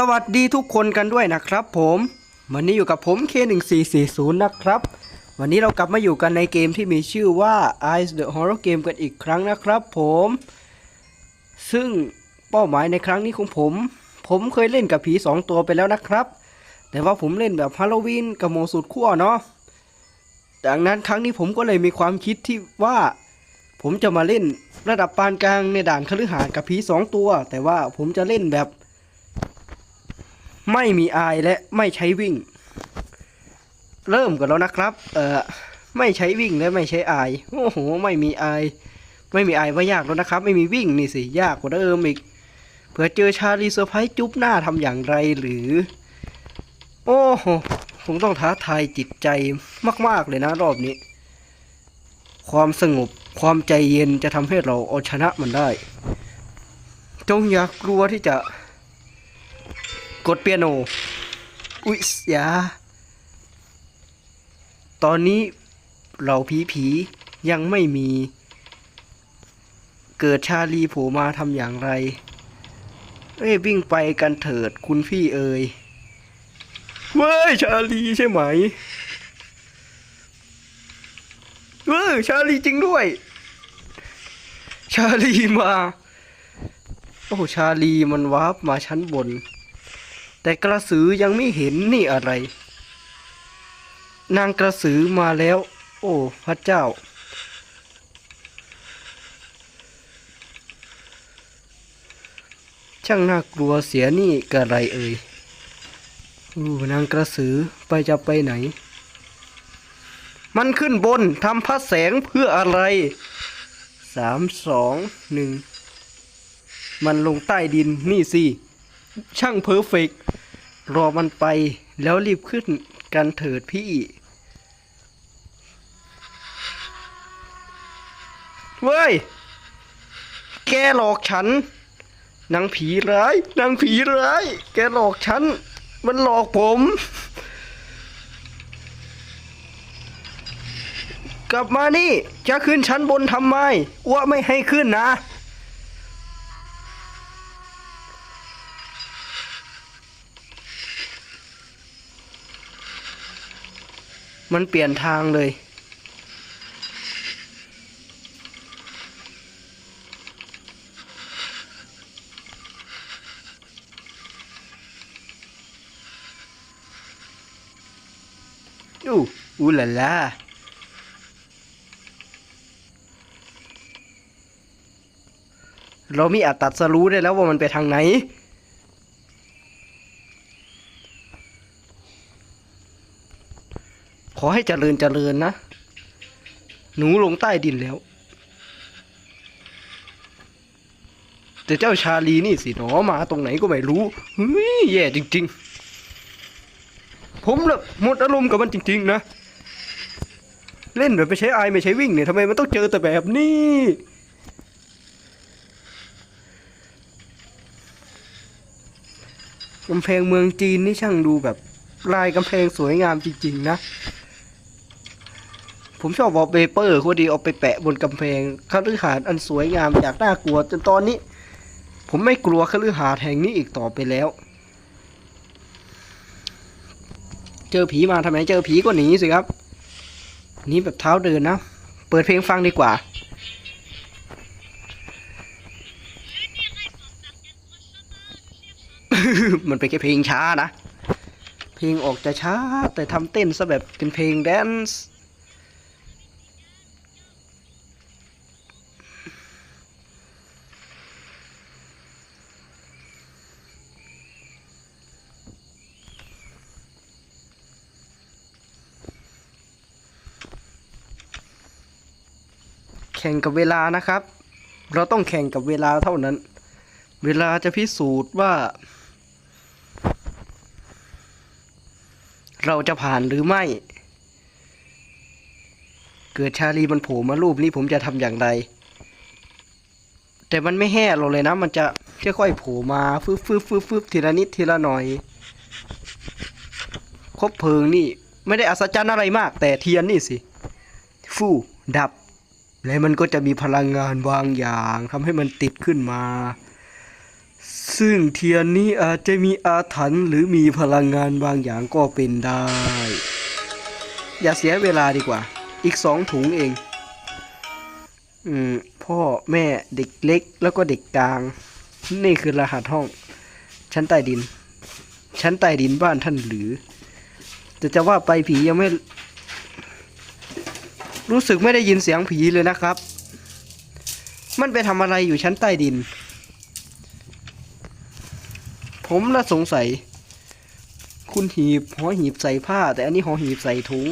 สวัสดีทุกคนกันด้วยนะครับผมวันนี้อยู่กับผม K1440 นะครับ วันนี้เรากลับมาอยู่กันในเกมที่มีชื่อว่า Ice the Horror Game กันอีกครั้งนะครับผม ซึ่งเป้าหมายในครั้งนี้ของผม ผมเคยเล่นกับผี 2 ตัวไปแล้วนะครับ แต่ว่าผมเล่นแบบฮาโลวีนกับโมสุดขั้วเนาะดังนั้นครั้งนี้ผมก็เลยมีความคิดที่ว่า ผมจะมาเล่นระดับปานกลางในด่านคฤหาสน์กับผีสองตัว แต่ว่าผมจะเล่นแบบ ไม่มีอายและไม่ใช้วิ่ง เริ่มกันแล้วนะครับ เออไม่ใช้วิ่งและไม่ใช้อายโอ้โหไม่มีอายไม่มีอายว่ายากแล้วนะครับ ไม่มีวิ่งนี่สิยากกว่าเดิมอีกเผื่อเจอชาลีเซอร์ไพรส์จุ๊บหน้าทำอย่างไรหรือ โอ้โหผมต้องท้าทายจิตใจมาก ๆ เลยนะรอบนี้ ความสงบความใจเย็นจะทำให้เราเอาชนะมันได้ จงอย่ากกลัวที่จะ กดเปียโน อุ๊ยอย่าตอนนี้เราผีผียังไม่มี เกิดชาลีโผลมาทำอย่างไรเอ้ยวิ่งไปกันเถิดคุณพี่เอ๋ยเว้ยชาลีใช่ไหมเออชาลีจริงด้วย ชาลีมา โอ้ชาลีมันวาร์ปมาชั้นบน แต่กระสือยังไม่เห็นนี่อะไร นางกระสือมาแล้ว โอ้พระเจ้า ช่างน่ากลัวเสียนี่กระไรเอ่ยอู้นางกระสือไปจะไปไหน มันขึ้นบนทำพระแสงเพื่ออะไรสามสองหนึ่งมันลงใต้ดินนี่สิ ช่างเพอร์เฟกต์ รอมันไปแล้วรีบขึ้นกันเถิดพี่ เว้ย แกหลอกฉัน นางผีร้าย นางผีร้าย แกหลอกฉัน มันหลอกผม กลับมานี่ จะขึ้นชั้นบนทำไมอ้วไม่ให้ขึ้นนะ มันเปลี่ยนทางเลย อู้อู้ลาลาเรามีอัตตัดสรู้ได้แล้วว่ามันไปทางไหน ขอให้เจริญเจริญนะ หนูลงใต้ดินแล้ว แต่เจ้าชาลีนี่สิหนอมาตรงไหนก็ไม่รู้เฮ้ยแย่จริง ๆ ผมแบบหมดอารมณ์กับมันจริง ๆ นะ เล่นแบบไม่ใช้อายไม่ใช้วิ่งเนี่ยทำไมมันต้องเจอแต่แบบนี้กำแพงเมืองจีนนี่ช่างดูแบบลายกำแพงสวยงามจริง ๆ นะ ผมชอบวอลเปเปอร์คดีเอาไปแปะบนกำแพงคฤหาสน์อันสวยงามอยากน่ากลัวจนตอนนี้ ผมไม่กลัวคฤหาสน์แห่งนี้อีกต่อไปแล้ว เจอผีมาทำไมเจอผีก็หนีสิครับ นี่แบบเท้าเดินนะ เปิดเพลงฟังดีกว่ามันเป็นแค่เพลงช้านะ เพลงออกจะช้า แต่ทำเต้นซะแบบเป็นเพลงแดนซ์ แข่งกับเวลานะครับ เราต้องแข่งกับเวลาเท่านั้น เวลาจะพิสูจน์ว่า เราจะผ่านหรือไม่ เกิดชาลีมันโผล่มารูปนี้ผมจะทำอย่างไร แต่มันไม่แห่เราเลยนะ มันจะค่อยๆโผล่มาฟึบฟึบฟึบฟึบทีละนิดทีละหน่อยคบเพลิงนี่ ไม่ได้อัศจรรย์อะไรมาก แต่เทียนนี่สิ ฟู่ดับ แล้วมันก็จะมีพลังงานบางอย่างทำให้มันติดขึ้นมา ซึ่งเทียนนี้อาจจะมีอาถรรพ์หรือมีพลังงานบางอย่างก็เป็นได้ อย่าเสียเวลาดีกว่า อีกสองถุงเอง อืม พ่อแม่เด็กเล็กแล้วก็เด็กกลาง นี่คือรหัสห้อง ชั้นใต้ดิน ชั้นใต้ดินบ้านท่านหรือ แต่จะว่าไปผียังไม่ รู้สึกไม่ได้ยินเสียงผีเลยนะครับ มันไปทำอะไรอยู่ชั้นใต้ดิน ผมละสงสัย คุณหีบหอหีบใส่ผ้า แต่อันนี้หอหีบใส่ถุง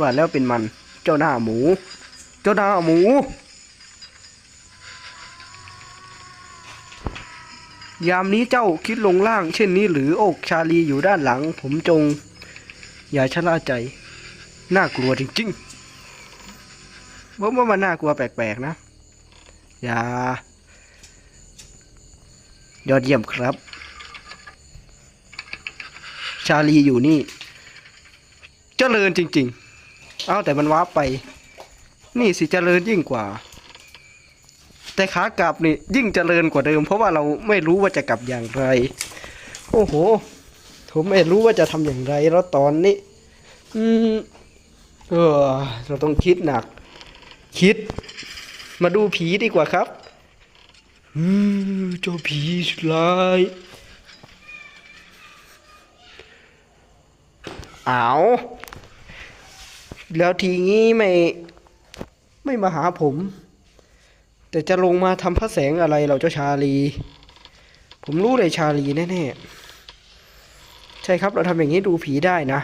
ว่าแล้วเป็นมัน เจ้าหน้าหมู เจ้าหน้าหมู ยามนี้เจ้าคิดลงล่าง เช่นนี้หรืออกชาลีอยู่ด้านหลัง ผมจง อย่าชะล่าใจ น่ากลัวจริงๆผมว่ามันน่ากลัวแปลกๆนะ อย่า ยอดเยี่ยมครับ ชาลีอยู่นี่ เจริญจริง ๆ เอาแต่มันว้าไป นี่สิเจริญยิ่งกว่า แต่ขากลับนี่ยิ่งเจริญกว่าเดิม เพราะว่าเราไม่รู้ว่าจะกลับอย่างไร โอ้โห ผมไม่รู้ว่าจะทำอย่างไรแล้วตอนนี้ อืมเออเราต้องคิดหนัก คิด มาดูผีดีกว่าครับอืมเจ้าผีสุดร้ายเอาแล้วทีงี้ไม่ ไม่มาหาผม แต่จะลงมาทำพระแสงอะไรเราเจ้าชาลี ผมรู้เลยชาลีแน่ๆ ใช่ครับเราทำอย่างนี้ดูผีได้นะ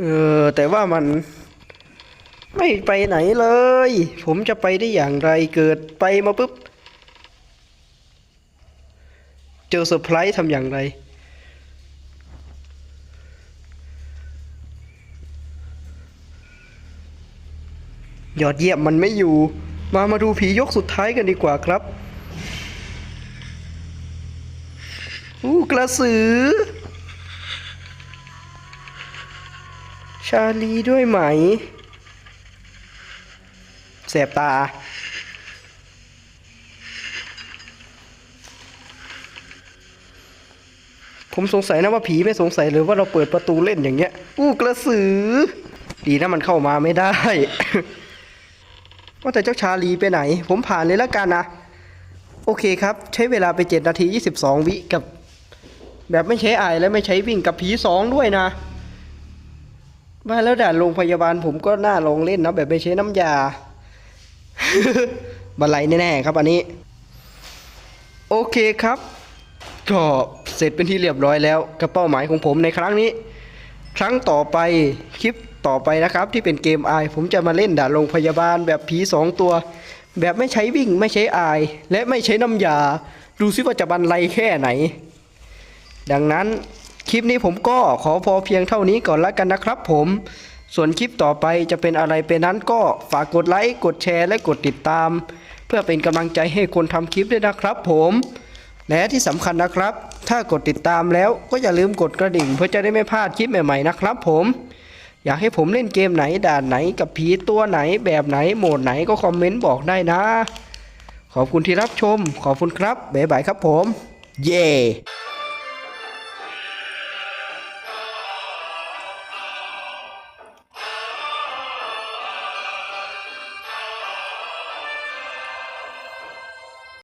เออ แต่ว่ามันไม่ไปไหนเลย ผมจะไปได้อย่างไรเกิดไปมาปุ๊บ เจอเซอร์ไพรส์ทำอย่างไร ยอดเยี่ยมมันไม่อยู่ มามาดูผียกสุดท้ายกันดีกว่าครับอู้กระสือ ชาลีด้วยไหมแสบตา ผมสงสัยนะว่าผีไม่สงสัยเลยว่าเราเปิดประตูเล่นอย่างเงี้ย อู้กระสือ ดีนะมันเข้ามาไม่ได้ ว่าแต่เจ้าชาลีไปไหน ผมผ่านเลยแล้วกันนะ โอเคครับ ใช้เวลาไป 7 นาที 22 วิกับ แบบไม่ใช้ไอายและไม่ใช้วิ่งกับผีสองด้วยนะ มาแล้วด่านโรงพยาบาลผมก็น่าลองเล่นนะ แบบไม่ใช้น้ำยา บันไลแน่ๆครับอันนี้ โอเคครับก็เสร็จเป็นที่เรียบร้อยแล้วกับเป้าหมายของผมในครั้งนี้ ครั้งต่อไปคลิปต่อไปนะครับที่เป็นเกมไอผมจะมาเล่นด่านโรงพยาบาลแบบผีสองตัว แบบไม่ใช้วิ่งไม่ใช้ไอและไม่ใช้น้ำยา ดูซิว่าจะบันไลแค่ไหน ดังนั้นคลิปนี้ผมก็ขอพอเพียงเท่านี้ก่อนละกันนะครับผมส่วนคลิปต่อไปจะเป็นอะไรเป็นนั้นก็ฝากกดไลค์กดแชร์และกดติดตาม เพื่อเป็นกำลังใจให้คนทำคลิปด้วยนะครับผมและที่สำคัญนะครับ ถ้ากดติดตามแล้วก็อย่าลืมกดกระดิ่ง เพื่อจะได้ไม่พลาดคลิปใหม่ๆนะครับผม อยากให้ผมเล่นเกมไหนด่านไหนกับผีตัวไหนแบบไหนโหมดไหนก็คอมเมนต์บอกได้นะ ขอบคุณที่รับชม ขอบคุณครับ บ๊ายบายครับผม เย้